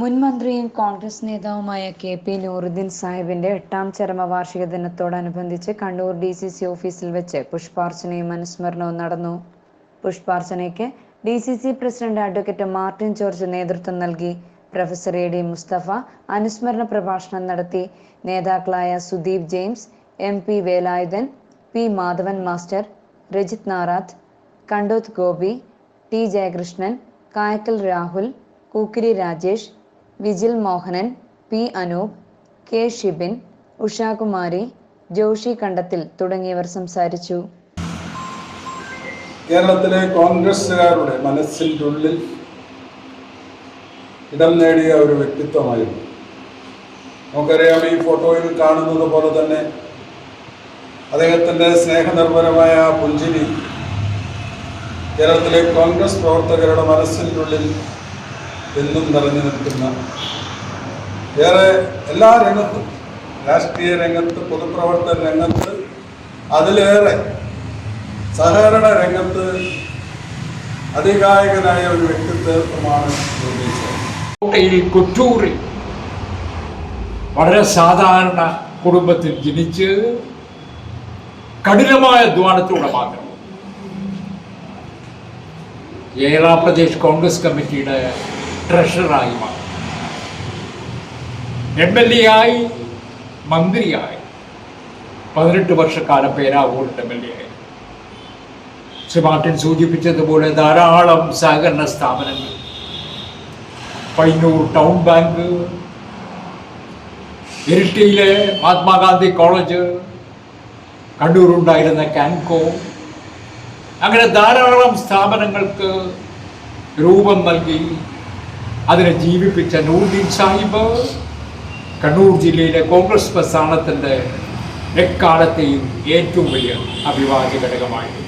മുൻ മന്ത്രിയും കോൺഗ്രസ് നേതാവുമായ കെ പി നൂറുദ്ദീൻ സാഹിബിന്റെ എട്ടാം ചരമവാർഷിക ദിനത്തോടനുബന്ധിച്ച് കണ്ണൂർ ഡി സി സി ഓഫീസിൽ വെച്ച് പുഷ്പാർച്ചനയും അനുസ്മരണവും നടന്നു. പുഷ്പാർച്ചനയ്ക്ക് D C C president advocate Martin George നേതൃത്വം നൽകി. പ്രൊഫസർ എ ഡി മുസ്തഫ അനുസ്മരണ പ്രഭാഷണം നടത്തി. നേതാക്കളായ Sudeep James M P Velayudhan P Madhavan master Rajith Narath Kandoth Gopi T Jayakrishnan Kayakkal Rahul Kookkiri Rajesh Vijil Mohanan P Anoop K Shibin Ushakumari Joshi Kandathil തുടങ്ങിയവർ സംസാരിച്ചു. കേരളത്തിലെ കോൺഗ്രസ്സുകാരുടെ മനസ്സിന്റെ ഉള്ളിൽ ഇടം നേടിയ ഒരു വ്യക്തിത്വമായിരുന്നു. നമുക്കറിയാം ഈ ഫോട്ടോയിൽ കാണുന്നത് പോലെ തന്നെ അദ്ദേഹത്തിന്റെ സ്നേഹനിർഭരമായ പുഞ്ചിരി കേരളത്തിലെ കോൺഗ്രസ് പ്രവർത്തകരുടെ മനസ്സിന്റെ ഉള്ളിൽ എന്നും നിറഞ്ഞു നിൽക്കുന്ന ഏറെ എല്ലാ രംഗത്തും രാഷ്ട്രീയ രംഗത്ത് പൊതുപ്രവർത്തന രംഗത്ത് അതിലേറെ സഹകരണ രംഗത്ത് അധികായകനായ ഒരു വ്യക്തിത്വമാണ് കൊട്ടൂരിൽ വളരെ സാധാരണ കുടുംബത്തിൽ ജനിച്ച് കഠിനമായ അധ്വാനത്തിലൂടെ മാത്രം കേരള പ്രദേശ് കോൺഗ്രസ് കമ്മിറ്റിയുടെ ട്രഷററായി മാറി. എം എൽ എ ആയി മന്ത്രിയായി. പതിനെട്ട് വർഷക്കാലം പേരാവൂരിന്റെ എം എൽ എ ആയി. ശ്രീ മാർട്ടിൻ സൂചിപ്പിച്ചതുപോലെ ധാരാളം സഹകരണ സ്ഥാപനങ്ങൾ. പയ്യന്നൂർ ടൗൺ ബാങ്ക് ഇരിട്ടിയിലെ മഹാത്മാഗാന്ധി കോളേജ് കണ്ണൂരുണ്ടായിരുന്ന കാൻകോ. അങ്ങനെ ധാരാളം സ്ഥാപനങ്ങൾക്ക് രൂപം നൽകി അതിനെ ജീവിപ്പിച്ച നൂറുദ്ദീൻ സാഹിബ് കണ്ണൂർ ജില്ലയിലെ കോൺഗ്രസ് പ്രസ്ഥാനത്തിന്റെ എക്കാലത്തെയും ഏറ്റവും വലിയ അഭിവാദ്യ ഘടകമായിരുന്നു.